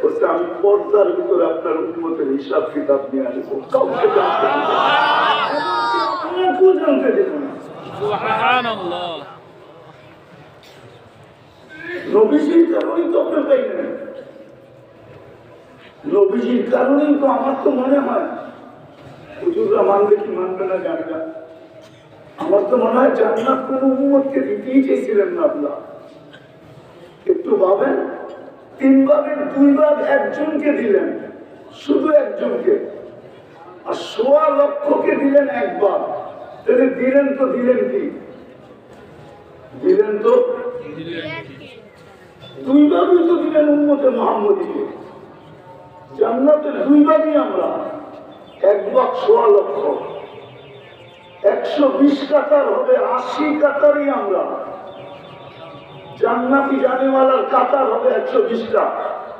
বলছে আমি পর্দার ভিতরে আপনার উন্মতের হিসাব কিতাব নিয়ে আসব। কাউকে জানতে দেব নবীজির কারণেই তো আপনি নবীজির কারণেই তো আমার তো মনে হয়। হুজুররা মানবে কি মানবে না জানি না। আমার তো মনে হয় জান্নাত কোন উম্মতকে দিতেই চেয়েছিলেন না আল্লাহ। একটু ভাবেন তিন ভাগের দুই ভাগ একজনকে দিলেন। শুধু একজনকে। আর সোয়া লক্ষকে দিলেন একবার। তাহলে দিলেন তো দিলেন কি? দিলেন তো? দুই ভাগই তো দিলেন উন্মতে মোহাম্মদীকে। জান্নাতের দুই ভাগই আমরা এক ভাগ সোয়া লক্ষ। একশো বিশ কাতার হবে, আশি কাতারই আমরা। জান্নাতি জানেওয়ালার কাতার হবে একশো বিশটা।